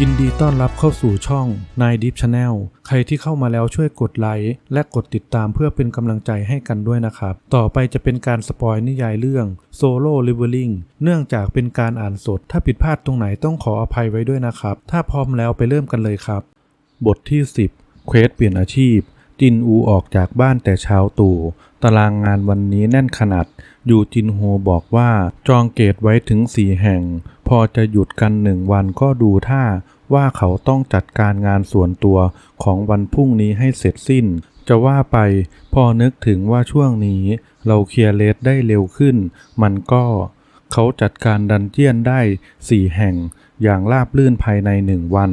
ยินดีต้อนรับเข้าสู่ช่องนายดิฟชาแนลใครที่เข้ามาแล้วช่วยกดไลค์และกดติดตามเพื่อเป็นกำลังใจให้กันด้วยนะครับ ต่อไปจะเป็นการสปอยนิยายเรื่องโซโล่ลิเวอริงเนื่องจากเป็นการอ่านสด ถ้าผิดพลาดตรงไหนต้องขออภัยไว้ด้วยนะครับ ถ้าพร้อมแล้วไปเริ่มกันเลยครับ บทที่ 10 เควสเปลี่ยนอาชีพ จินอูออกจากบ้านแต่เช้าตู่ตารางงานวันนี้แน่นขนาด ยูจินโฮบอกว่าจองเกตไว้ถึงสี่แห่ง พอจะหยุดกันหนึ่งวันก็ดูท่าว่าเขาต้องจัดการงานส่วนตัวของวันพรุ่งนี้ให้เสร็จสิ้น จะว่าไปพอนึกถึงว่าช่วงนี้ เราเคลียร์เลสได้เร็วขึ้น มันก็เขาจัดการดันเจียนได้สี่แห่งอย่างราบลื่นภายในหนึ่งวัน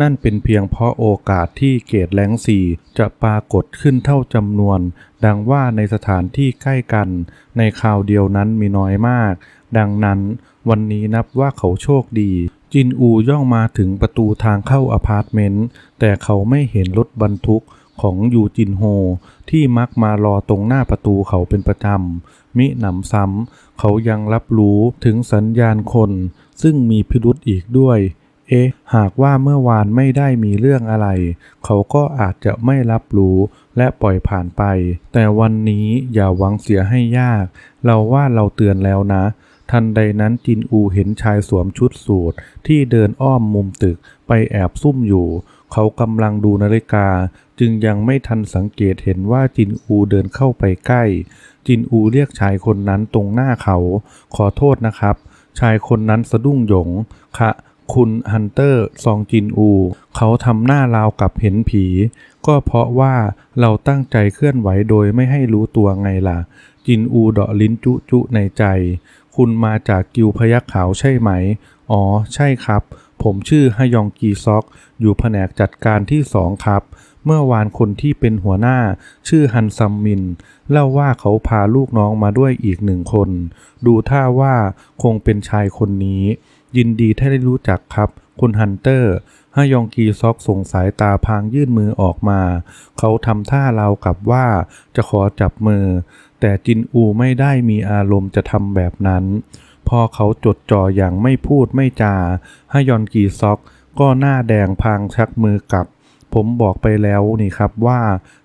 นั่นเป็นเพียงเพราะโอกาสที่เกตแรงสี่จะปรากฏขึ้นเท่าจำนวน ดังว่าในสถานที่ใกล้กัน ในคราวเดียวนั้นมีน้อยมาก ดังนั้นวันนี้นับว่าเขาโชคดี จินอูย่องมาถึงประตูทางเข้าอพาร์ตเมนต์ แต่เขาไม่เห็นรถบรรทุกของยูจินโฮ ที่มักมารอตรงหน้าประตูเขาเป็นประจำ มิหนำซ้ำเขายังรับรู้ถึงสัญญาณคน ซึ่งมีพิรุษอีกด้วย เอ๊ะ หากว่าเมื่อวานไม่ได้มีเรื่องอะไร เขาก็อาจจะไม่รับรู้และปล่อยผ่านไป แต่วันนี้อย่าหวังเสียให้ยาก เราว่าเราเตือนแล้วนะ ทันใดนั้นจินอูเห็นชายสวมชุดสูทที่เดินอ้อมมุมตึกไปแอบซุ่มอยู่ เขากำลังดูนาฬิกา จึงยังไม่ทันสังเกตเห็นว่าจินอูเดินเข้าไปใกล้ จินอูเรียกชายคนนั้นตรงหน้าเขา ขอโทษนะครับ ชายคนนั้นสะดุ้งหยง คะ คุณฮันเตอร์ซองจินอู เขาทำหน้าราวกับเห็นผี ก็เพราะว่าเราตั้งใจเคลื่อนไหวโดยไม่ให้รู้ตัวไงล่ะ จินอูเดาะลิ้นจุจุในใจ คุณมาจากกิวพยักขาวใช่ไหม อ๋อ ใช่ครับ ผมชื่อฮยองกีซอก อยู่แผนกจัดการที่สองครับ เมื่อวานคนที่เป็นหัวหน้า ชื่อฮันซัมมิน เล่าว่าเขาพาลูกน้องมาด้วยอีกหนึ่งคน ดูท่าว่าคงเป็นชายคนนี้ ยินดีที่ได้รู้จักครับ คุณฮันเตอร์ฮายองกีซอกส่งสายตาพางยื่นมือออกมา เขาทำท่าราวกับว่าจะขอจับมือ แต่จินอูไม่ได้มีอารมณ์จะทำแบบนั้น พอเขาจดจ่ออย่างไม่พูดไม่จาฮายอนกีซอก ก็หน้าแดงพางชักมือกลับ ผมบอกไปแล้วนี่ครับว่า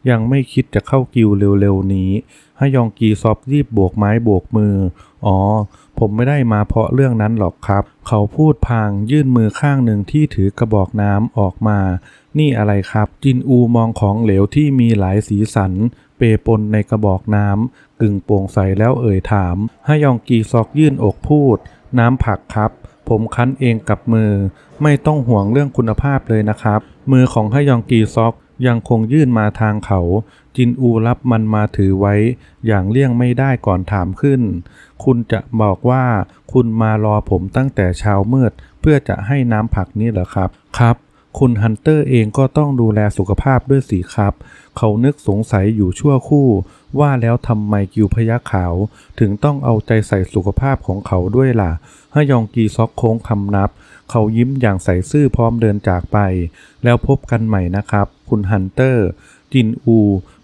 ยังไม่คิดจะเข้ากิวเร็วๆนี้ฮายองกีซอกรีบโบกไม้โบกมือ อ๋อ ผมไม่ได้มาเพราะเรื่องนั้นหรอกครับ เขาพูดพางยื่นมือข้างหนึ่งที่ถือกระบอกน้ำออกมา นี่อะไรครับ จินอูมองของเหลวที่มีหลายสีสัน เปปนในกระบอกน้ำกึ่งโปร่งใสแล้วเอ่ยถามฮยองกีซอกยื่นอกพูด น้ำผักครับผมคั้นเองกับมือ ไม่ต้องห่วงเรื่องคุณภาพเลยนะครับ มือของฮยองกีซอก ยังคงยื่นมาทางเขา จินอูรับมันมาถือไว้ อย่างเลี่ยงไม่ได้ก่อนถามขึ้น คุณจะบอกว่าคุณมารอผมตั้งแต่เช้ามืด เพื่อจะให้น้ำผักนี้เหรอครับ ครับ คุณฮันเตอร์เองก็ต้องดูแลสุขภาพด้วยสิครับ เขานึกสงสัยอยู่ชั่วคู่ ว่าแล้วทำไมกิวพยักขาว ถึงต้องเอาใจใส่สุขภาพของเขาด้วยล่ะฮยองกีซอกโค้งคำนับ เขายิ้มอย่างใส่ซื่อพร้อมเดินจากไป แล้วพบกันใหม่นะครับ คุณฮันเตอร์ จินอู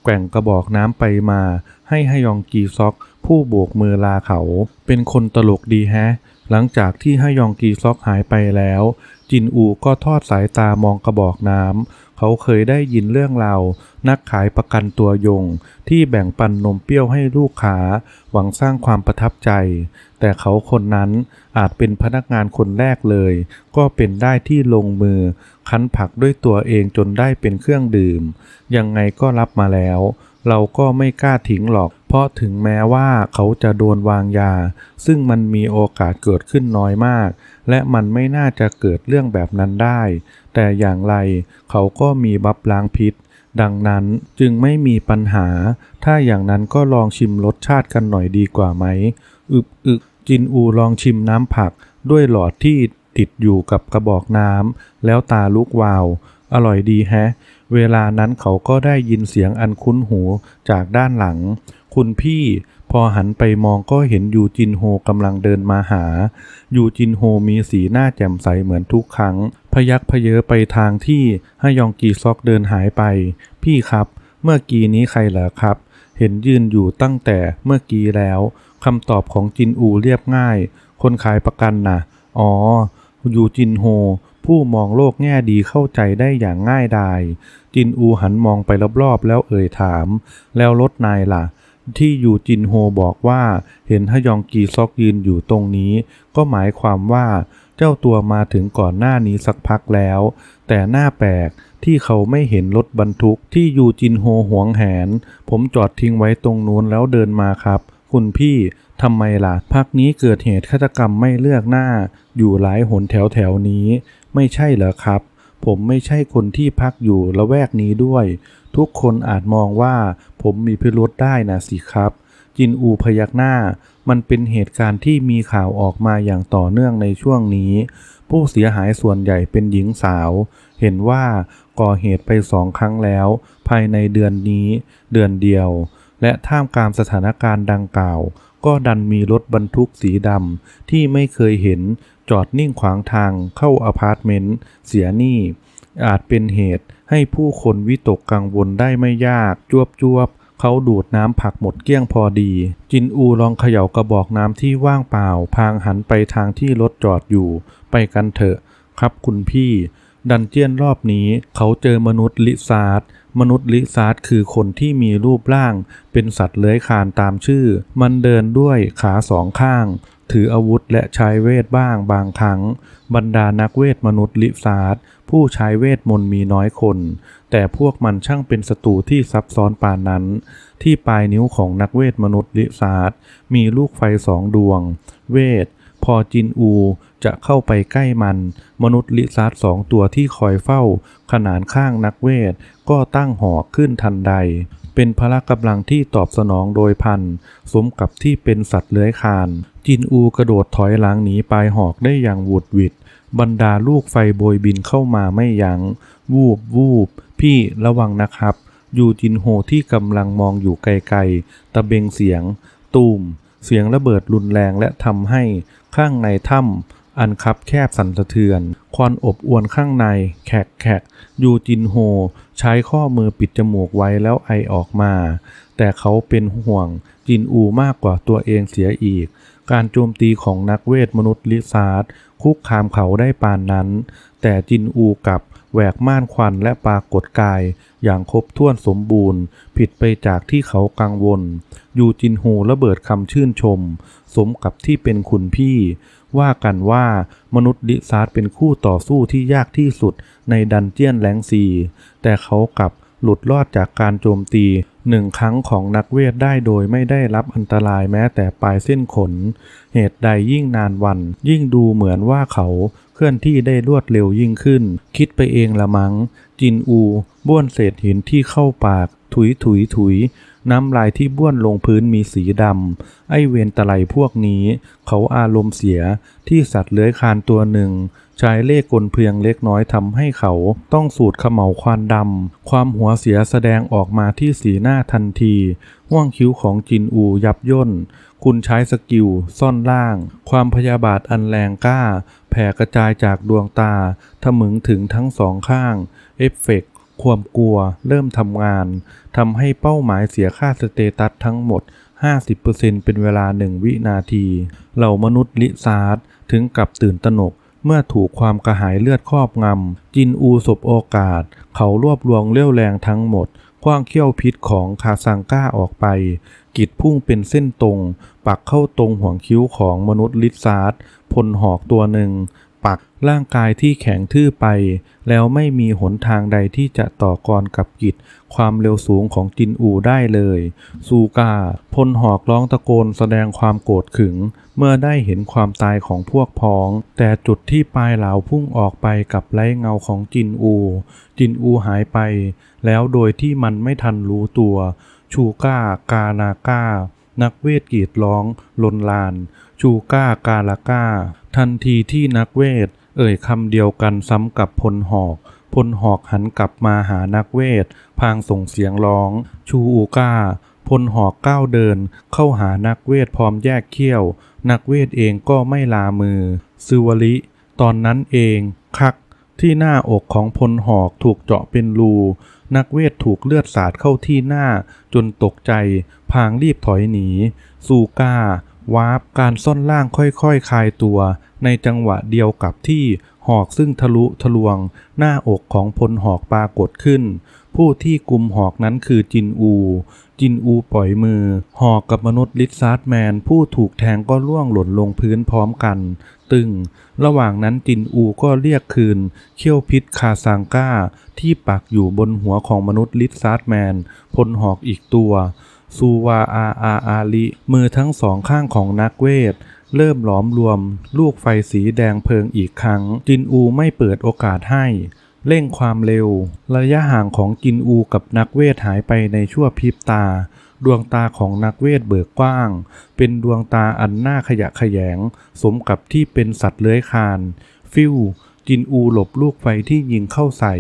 แกว่งกระบอกน้ำไปมา ให้ฮยองกีซอก ผู้โบกมือลาเขา เป็นคนตลกดีแฮะหลังจากที่ฮยองกีซอกหายไปแล้ว จินอูก็ทอดสายตามองกระบอกน้ำ เขาเคยได้ยินเรื่องราวนักขายประกันตัวยง ที่แบ่งปันนมเปรี้ยวให้ลูกค้า หวังสร้างความประทับใจ แต่เขาคนนั้นอาจเป็นพนักงานคนแรกเลย ก็เป็นได้ที่ลงมือ คั้นผักด้วยตัวเองจนได้เป็นเครื่องดื่ม ยังไงก็รับมาแล้ว เราก็ไม่กล้าทิ้งหรอก เพราะถึงแม้ว่าเขาจะโดนวางยา ซึ่งมันมีโอกาสเกิดขึ้นน้อยมาก และมันไม่น่าจะเกิดเรื่องแบบนั้นได้ แต่อย่างไรเขาก็มีบับล้างพิษ ดังนั้นจึงไม่มีปัญหา ถ้าอย่างนั้นก็ลองชิมรสชาติกันหน่อยดีกว่าไหม อึบอึกจินอูลองชิมน้ำผัก ด้วยหลอดที่ติดอยู่กับกระบอกน้ำแล้วตาลุกวาว อร่อยดีแฮะ เวลานั้นเขาก็ได้ยินเสียงอันคุ้นหูจากด้านหลัง คุณพี่พอหันไปมองก็เห็นยูจินโฮกำลังเดินมาหา ยูจินโฮมีสีหน้าแจ่มใสเหมือนทุกครั้ง พยักพเยอไปทางที่ฮยองกีซอกเดินหายไป พี่ครับ เมื่อกี้นี้ใครเหรอครับ เห็นยืนอยู่ตั้งแต่เมื่อกี้แล้วคำตอบของจินอูเรียบง่าย คนขายประกันนะอ๋อ ยูจินโฮ ผู้มองโลกแง่ดีเข้าใจได้อย่างง่ายดาย จินอูหันมองไปรอบๆแล้วเอ่ยถาม แล้วรถนายล่ะ ที่ยูจินโฮบอกว่า เห็นฮยองกีซอกยืนอยู่ตรงนี้ ก็หมายความว่าเจ้าตัวมาถึงก่อนหน้านี้สักพักแล้ว แต่หน้าแปลกที่เขาไม่เห็นรถบรรทุกที่ยูจินโฮหวงแหน ผมจอดทิ้งไว้ตรงนู้นแล้วเดินมาครับ คุณพี่ทำไมล่ะ พักนี้เกิดเหตุฆาตกรรมไม่เลือกหน้า อยู่หลายหนแถวแถวนี้ ไม่ใช่เหรอครับ ผมไม่ใช่คนที่พักอยู่ละแวกนี้ด้วย ทุกคนอาจมองว่า ผมมีพิรุธได้นะสิครับ จินอูพยักหน้า มันเป็นเหตุการณ์ที่มีข่าวออกมาอย่างต่อเนื่องในช่วงนี้ ผู้เสียหายส่วนใหญ่เป็นหญิงสาว เห็นว่าก่อเหตุไปสองครั้งแล้ว ภายในเดือนนี้ เดือนเดียว และท่ามกลางสถานการณ์ดังกล่าว ก็ดันมีรถบรรทุกสีดำที่ไม่เคยเห็นจอดนิ่งขวางทางเข้าอพาร์ตเมนต์เสียหนี้ อาจเป็นเหตุให้ผู้คนวิตกกังวลได้ไม่ยาก จวบจวบๆเขาดูดน้ำผักหมดเกลี้ยงพอดี จินอูลองเขย่ากระบอกน้ำที่ว่างเปล่า พางหันไปทางที่รถจอดอยู่ ไปกันเถอะ ครับคุณพี่ ดันเจียนรอบนี้เขาเจอมนุษย์ลิซาร์ดมนุษย์ลิซาร์ดคือคนที่มีรูปร่าง เป็นสัตว์เลื้อยคลานตามชื่อ มันเดินด้วยขาสองข้าง ถืออาวุธและใช้เวทบ้างบางครั้ง บรรดานักเวทมนุษย์ลิซาร์ดผู้ใช้เวทมนต์มีน้อยคน แต่พวกมันช่างเป็นศัตรูที่ซับซ้อนปานนั้น ที่ปลายนิ้วของนักเวทมนุษย์ลิซาร์ดมีลูกไฟสองดวง เวท พอจินอูจะเข้าไปใกล้มัน มนุษย์ลิซาร์ดสองตัวที่คอยเฝ้า ขนานข้างนักเวท ก็ตั้งหอกขึ้นทันใด เป็นพละกำลังที่ตอบสนองโดยพัน สมกับที่เป็นสัตว์เลื้อยคลานจินอูกระโดดถอยหลังหนีปลายหอกได้อย่างหวุดหวิด บรรดาลูกไฟโบยบินเข้ามาไม่ยัง้ง วูบวูบ พี่ระวังนะครับ ยูจินโฮที่กำลังมองอยู่ไกลๆ ตะเบงเสียง ตูม เสียงระเบิดรุนแรงและทำให้ข้างในถ้ำอันคับแคบสั่นสะเทือน ควันอบอวนข้างใน แขกแขกยูจินโฮ ใช้ข้อมือปิดจมูกไว้แล้วไอออกมา แต่เขาเป็นห่วงจินอูมากกว่าตัวเองเสียอีก การโจมตีของนักเวทมนุษย์ลิซาร์ดคุกคามเขาได้ปานนั้น แต่จินอูกลับ แหวกม่านควันและปรากฏกาย อย่างครบถ้วนสมบูรณ์ ผิดไปจากที่เขากังวล ยูจินโฮระเบิดคำชื่นชม สมกับที่เป็นคุณพี่ ว่ากันว่ามนุษย์ลิซาร์เป็นคู่ต่อสู้ที่ยากที่สุดในดันเจียนแหลงซี แต่เขากลับหลุดรอดจากการโจมตีหนึ่งครั้งของนักเวทได้โดยไม่ได้รับอันตรายแม้แต่ปลายเส้นขน เหตุใดยิ่งนานวัน ยิ่งดูเหมือนว่าเขา เคลื่อนที่ได้รวดเร็วยิ่งขึ้น คิดไปเองละมัง้ง จินอูบ้วนเศษหินที่เข้าปาก ถุยถุยถุย น้ำลายที่บ้วนลงพื้นมีสีดำ ไอเวนตะไลพวกนี้ เขาอารมณ์เสียที่สัตว์เลื้อยคลานตัวหนึ่ง ใช้เล่กลเพียงเล็กน้อยทำให้เขาต้องสูดเขม่าวควันดำ ความหัวเสียแสดงออกมาที่สีหน้าทันทีห่วงคิ้วของจินอูยับย่น คุณใช้สกิล ซ่อนล่าง ความพยาบาทอันแรงกล้า แผ่กระจายจากดวงตาทะมึงถึงทั้งสองข้าง เอฟเฟกต์ความกลัวเริ่มทำงานทำให้เป้าหมายเสียค่าสเตตัสทั้งหมด 50%เป็นเวลาหนึ่งวินาที เหล่ามนุษย์ลิซาร์ดถึงกับตื่นตระหนก เมื่อถูกความกระหายเลือดครอบงำ จินอูสบโอกาส เขารวบรวมเรี่ยวแรงทั้งหมดคว้างเขี้ยวพิษของคาซังก้าออกไป กิดพุ่งเป็นเส้นตรง ปักเข้าตรงห่วงคิ้วของมนุษย์ลิซาร์ดพลหอกตัวหนึ่ง ปัก ร่างกายที่แข็งทื่อไป แล้วไม่มีหนทางใดที่จะต่อกรกับกิจ ความเร็วสูงของจินอูได้เลย ซูกาพลหอกร้องตะโกนแสดงความโกรธขึง เมื่อได้เห็นความตายของพวกพ้อง แต่จุดที่ปลายเหลาพุ่งออกไปกับไร้เงาของจินอู จินอูหายไป แล้วโดยที่มันไม่ทันรู้ตัว ชูก้ากานาก้านักเวทกีดร้อง ลนลาน ชูก้ากาลาก้า ทันทีที่นักเวท เอ่ยคำเดียวกันซ้ำกับพลหอก พลหอกหันกลับมาหานักเวท พางส่งเสียงร้อง ชูอูก้า พลหอกก้าวเดิน เข้าหานักเวทพร้อมแยกเขี้ยว นักเวทเองก็ไม่ลามือซิวลิ ตอนนั้นเอง คัก ที่หน้าอกของพลหอกถูกเจาะเป็นรู นักเวทถูกเลือดสาดเข้าที่หน้า จนตกใจ พางรีบถอยหนีซูก้า วาร์ปการซ่อนล่างค่อยๆคคลายตัว ในจังหวะเดียวกับที่หอกซึ่งทะลุทะลวง หน้าอกของพลหอกปรากฏขึ้น ผู้ที่กุมหอกนั้นคือจินอู จินอูปล่อยมือ หอกกับมนุษย์ลิซาร์ดแมน ผู้ถูกแทงก็ล่วงหล่นลงพื้นพร้อมกัน ตึง ระหว่างนั้นจินอูก็เรียกคืน เขี้ยวพิษคาซังก้า ที่ปักอยู่บนหัวของมนุษย์ลิซาร์ดแมน พลหอกอีกตัว ซูวาอาอาอาลิมือทั้งสองข้างของนักเวท เริ่มหลอมรวม ลูกไฟสีแดงเพลิงอีกครั้ง จินอูไม่เปิดโอกาสให้ เร่งความเร็ว ระยะห่างของจินอูกับนักเวทหายไปในชั่วพริบตา ดวงตาของนักเวทเบิกกว้าง เป็นดวงตาอันน่าขยะแขยง สมกับที่เป็นสัตว์เลื้อยคลานฟิวจินอูหลบลูกไฟที่ยิงเข้าใส่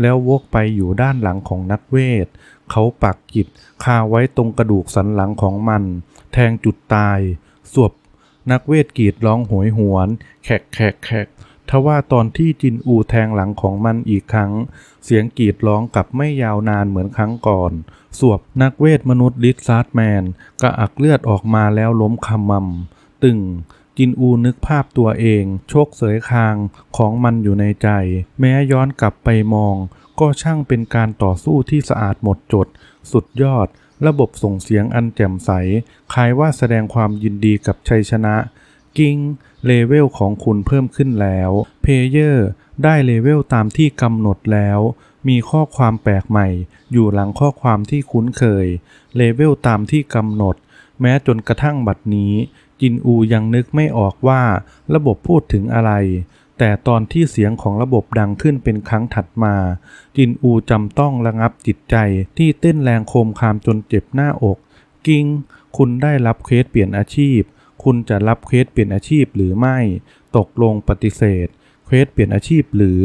แล้ววกไปอยู่ด้านหลังของนักเวท เขาปักจิตคาไว้ตรงกระดูกสันหลังของมัน แทงจุดตายสวบนักเวทกรีดร้องโหยหวน แขกแขกแขกทว่าตอนที่จินอูแทงหลังของมันอีกครั้ง เสียงกรีดร้องกลับไม่ยาวนานเหมือนครั้งก่อน สวบนักเวทมนุษย์ลิซาร์ดแมนกระอักเลือดออกมาแล้วล้มคำมำตึงจินอูนึกภาพตัวเอง โชคเสยคางของมันอยู่ในใจ แม้ย้อนกลับไปมอง ก็ช่างเป็นการต่อสู้ที่สะอาดหมดจด สุดยอด ระบบส่งเสียงอันแจ่มใส คล้ายว่าแสดงความยินดีกับชัยชนะ กิ้ง เลเวลของคุณเพิ่มขึ้นแล้ว เพเยอร์ได้เลเวลตามที่กำหนดแล้ว มีข้อความแปลกใหม่ อยู่หลังข้อความที่คุ้นเคย เลเวลตามที่กำหนด แม้จนกระทั่งบัดนี้ จินอูยังนึกไม่ออกว่า ระบบพูดถึงอะไร แต่ตอนที่เสียงของระบบดังขึ้นเป็นครั้งถัดมา จินอูจำต้องระงับจิตใจที่เต้นแรงโคมคามจนเจ็บหน้าอก กิงคุณได้รับเควสเปลี่ยนอาชีพ คุณจะรับเควสเปลี่ยนอาชีพหรือไม่ ตกลงปฏิเสธ เควสเปลี่ยนอาชีพหรือ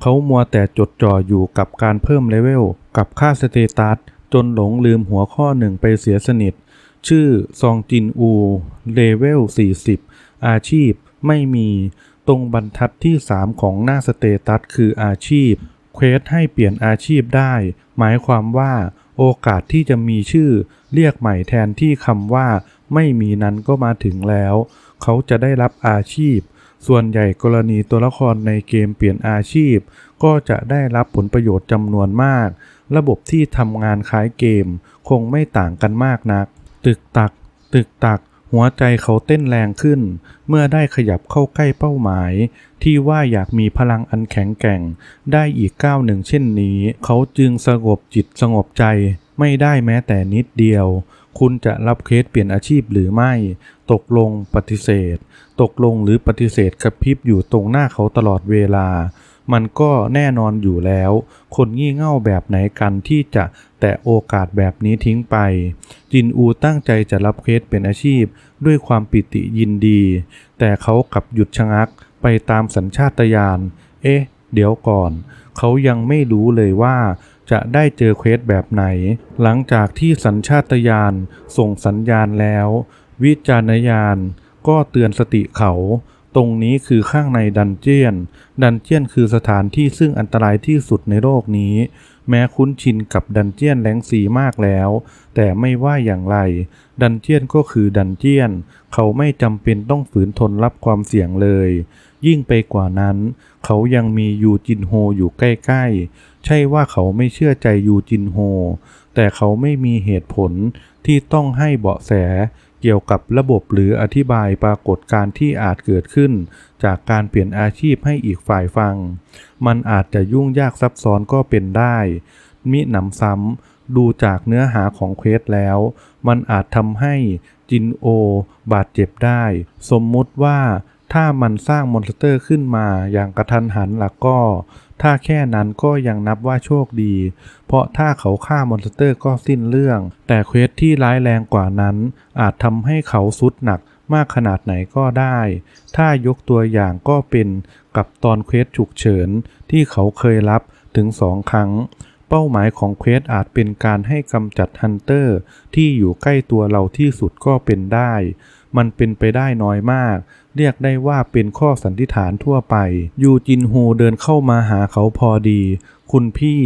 เขามัวแต่จดจ่ออยู่กับการเพิ่มเลเวล กับค่าสเตตัสจนหลงลืมหัวข้อหนึ่งไปเสียสนิท ชื่อซองจินอู เลเวล 40 อาชีพไม่มี ตรงบรรทัดที่ 3 ของหน้าสเตตัสคืออาชีพเควสให้เปลี่ยนอาชีพได้ หมายความว่าโอกาสที่จะมีชื่อ เรียกใหม่แทนที่คำว่า ไม่มีนั้นก็มาถึงแล้ว เขาจะได้รับอาชีพ ส่วนใหญ่กรณีตัวละครในเกมเปลี่ยนอาชีพ ก็จะได้รับผลประโยชน์จำนวนมาก ระบบที่ทำงานคล้ายเกม คงไม่ต่างกันมากนัก ตึกตัก ตึกตัก หัวใจเขาเต้นแรงขึ้น เมื่อได้ขยับเข้าใกล้เป้าหมาย ที่ว่าอยากมีพลังอันแข็งแกร่ง ได้อีกก้าวหนึ่งเช่นนี้ เขาจึงสงบจิตสงบใจ ไม่ได้แม้แต่นิดเดียว คุณจะรับเคสเปลี่ยนอาชีพหรือไม่ ตกลงปฏิเสธ ตกลงหรือปฏิเสธกระพริบอยู่ตรงหน้าเขาตลอดเวลา มันก็แน่นอนอยู่แล้ว คนงี่เง่าแบบไหนกันที่จะแตะโอกาสแบบนี้ทิ้งไป จินอูตั้งใจจะรับเคสเป็นอาชีพด้วยความปิติยินดี แต่เขากลับหยุดชะงักไปตามสัญชาตญาณ เอ๊ะ เดี๋ยวก่อน เขายังไม่รู้เลยว่าจะได้เจอเควสแบบไหน หลังจากที่สัญชาตญาณส่งสัญญาณแล้ว วิจารณญาณก็เตือนสติเขา ตรงนี้คือข้างในดันเจียน ดันเจียนคือสถานที่ซึ่งอันตรายที่สุดในโลกนี้ แม้คุ้นชินกับดันเจียนแหลงสีมากแล้ว แต่ไม่ว่าอย่างไร ดันเจียนก็คือดันเจียน เขาไม่จำเป็นต้องฝืนทนรับความเสี่ยงเลย ยิ่งไปกว่านั้น เขายังมียูจินโฮอยู่ใกล้ๆ ใช่ว่าเขาไม่เชื่อใจยูจินโฮ แต่เขาไม่มีเหตุผลที่ต้องให้เบาะแส เกี่ยวกับระบบหรืออธิบายปรากฏการณ์ที่อาจเกิดขึ้น จากการเปลี่ยนอาชีพให้อีกฝ่ายฟัง มันอาจจะยุ่งยากซับซ้อนก็เป็นได้ มิหนำซ้ำดูจากเนื้อหาของเควสแล้ว มันอาจทำให้จินโอบาดเจ็บได้ สมมุติว่าถ้ามันสร้างมอนสเตอร์ขึ้นมาอย่างกระทันหันล่ะก็ ถ้าแค่นั้นก็ยังนับว่าโชคดี เพราะถ้าเขาฆ่ามอนสเตอร์ก็สิ้นเรื่อง แต่เควสที่ร้ายแรงกว่านั้น อาจทำให้เขาสุดหนักมากขนาดไหนก็ได้ ถ้ายกตัวอย่างก็เป็นกับตอนเควสฉุกเฉินที่เขาเคยรับถึงสองครั้ง เป้าหมายของเควสอาจเป็นการให้กำจัดฮันเตอร์ที่อยู่ใกล้ตัวเราที่สุดก็เป็นได้ มันเป็นไปได้น้อยมาก เรียกได้ว่าเป็นข้อสันนิษฐานทั่วไป ยูจินโฮเดินเข้ามาหาเขาพอดี คุณพี่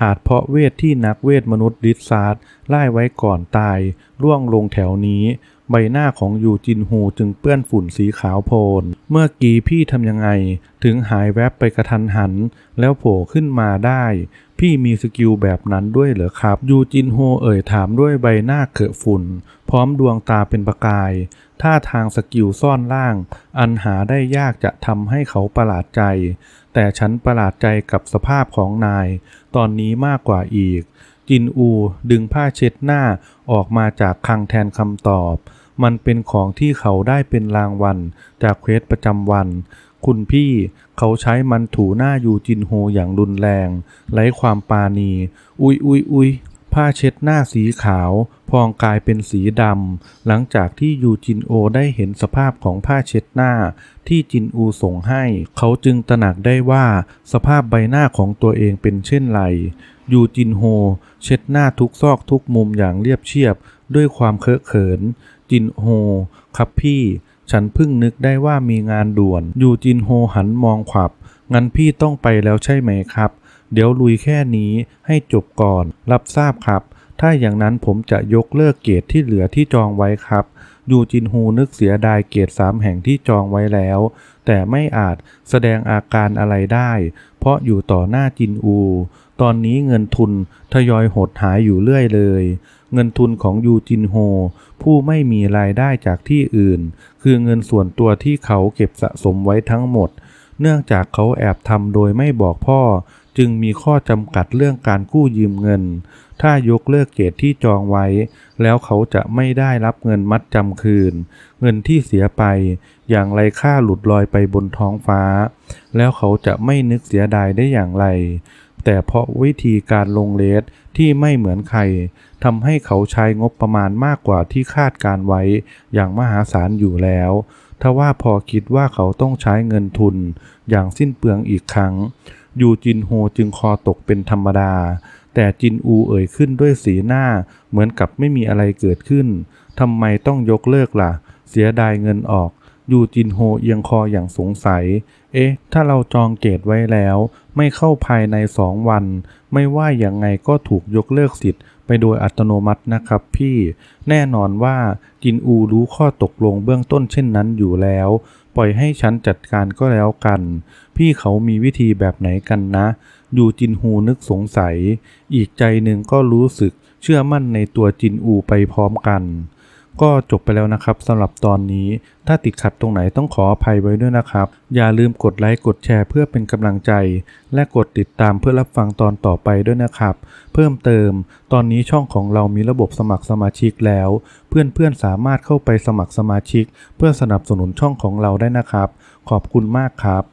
อาจเพราะเวทที่นักเวทมนุษย์ดิซาร์ดไล่ไว้ก่อนตาย ร่วงลงแถวนี้ ใบหน้าของยูจินฮูจึงเปื้อนฝุ่นสีขาวโพลน เมื่อกี้พี่ทำยังไง ถึงหายแวบไปกระทันหัน แล้วโผล่ขึ้นมาได้ พี่มีสกิลแบบนั้นด้วยเหรอครับ ยูจินโฮเอ่ยถามด้วยใบหน้าเขอะฝุ่น พร้อมดวงตาเป็นประกาย ท่าทางสกิลซ่อนล่าง อันหาได้ยากจะทำให้เขาประหลาดใจ แต่ฉันประหลาดใจกับสภาพของนาย ตอนนี้มากกว่าอีก จินอูดึงผ้าเช็ดหน้าออกมาจากคังแทนคำตอบ มันเป็นของที่เขาได้เป็นรางวัลจากเควสประจำวัน คุณพี่เขาใช้มันถูหน้ายูจินโฮอย่างรุนแรง ไร้ความปราณี อุ้ยอุยอุยผ้าเช็ดหน้าสีขาว พองกลายเป็นสีดำ หลังจากที่ยูจินโอได้เห็นสภาพของผ้าเช็ดหน้าที่จินอูส่งให้ เขาจึงตระหนักได้ว่าสภาพใบหน้าของตัวเองเป็นเช่นไรยูจินโฮ เช็ดหน้าทุกซอกทุกมุมอย่างเรียบเชียบ ด้วยความเคอะเขิน จินโฮ ครับพี่ ฉันเพิ่งนึกได้ว่ามีงานด่วนยูจินโฮหันมองขวับ งั้นพี่ต้องไปแล้วใช่ไหมครับ เดี๋ยวลุยแค่นี้ให้จบก่อน รับทราบครับ ถ้าอย่างนั้นผมจะยกเลิกเกรดที่เหลือที่จองไว้ครับ ยูจินฮูนึกเสียดายเกรดสามแห่งที่จองไว้แล้ว แต่ไม่อาจแสดงอาการอะไรได้ เพราะอยู่ต่อหน้าจินอู ตอนนี้เงินทุนทยอยหดหายอยู่เรื่อยเลย เงินทุนของยูจินโฮ ผู้ไม่มีรายได้จากที่อื่น คือเงินส่วนตัวที่เขาเก็บสะสมไว้ทั้งหมด เนื่องจากเขาแอบทำโดยไม่บอกพ่อ จึงมีข้อจำกัดเรื่องการกู้ยืมเงิน ถ้ายกเลิกเกรดที่จองไว้ แล้วเขาจะไม่ได้รับเงินมัดจำคืน เงินที่เสียไป อย่างไรค่าหลุดลอยไปบนท้องฟ้า แล้วเขาจะไม่นึกเสียดายได้อย่างไร แต่เพราะวิธีการลงเลสที่ไม่เหมือนใครทำให้เขาใช้งบประมาณมากกว่าที่คาดการไว้อย่างมหาศาลอยู่แล้วทว่าพอคิดว่าเขาต้องใช้เงินทุนอย่างสิ้นเปลืองอีกครั้ง ยูจินโฮจึงคอตกเป็นธรรมดา แต่จินอูเอ่ยขึ้นด้วยสีหน้าเหมือนกับไม่มีอะไรเกิดขึ้นทำไมต้องยกเลิกล่ะ เสียดายเงินออก ยูจินโฮเอียงคออย่างสงสัย เอ๊ะ ถ้าเราจองเกตไว้แล้ว ไม่เข้าภายในสองวัน ไม่ว่าอย่างไงก็ถูกยกเลิกสิทธิ์ไปโดยอัตโนมัตินะครับพี่ แน่นอนว่าจินอูรู้ข้อตกลงเบื้องต้นเช่นนั้นอยู่แล้ว ปล่อยให้ฉันจัดการก็แล้วกัน พี่เขามีวิธีแบบไหนกันนะ ยูจินฮูนึกสงสัย อีกใจหนึ่งก็รู้สึกเชื่อมั่นในตัวจินอูไปพร้อมกัน ก็จบไปแล้วนะครับสำหรับตอนนี้ ถ้าติดขัดตรงไหนต้องขออภัยไว้ด้วยนะครับ อย่าลืมกดไลค์กดแชร์เพื่อเป็นกำลังใจ และกดติดตามเพื่อรับฟังตอนต่อไปด้วยนะครับ เพิ่มเติม ตอนนี้ช่องของเรามีระบบสมัครสมาชิกแล้ว เพื่อนๆสามารถเข้าไปสมัครสมาชิก เพื่อสนับสนุนช่องของเราได้นะครับ ขอบคุณมากครับ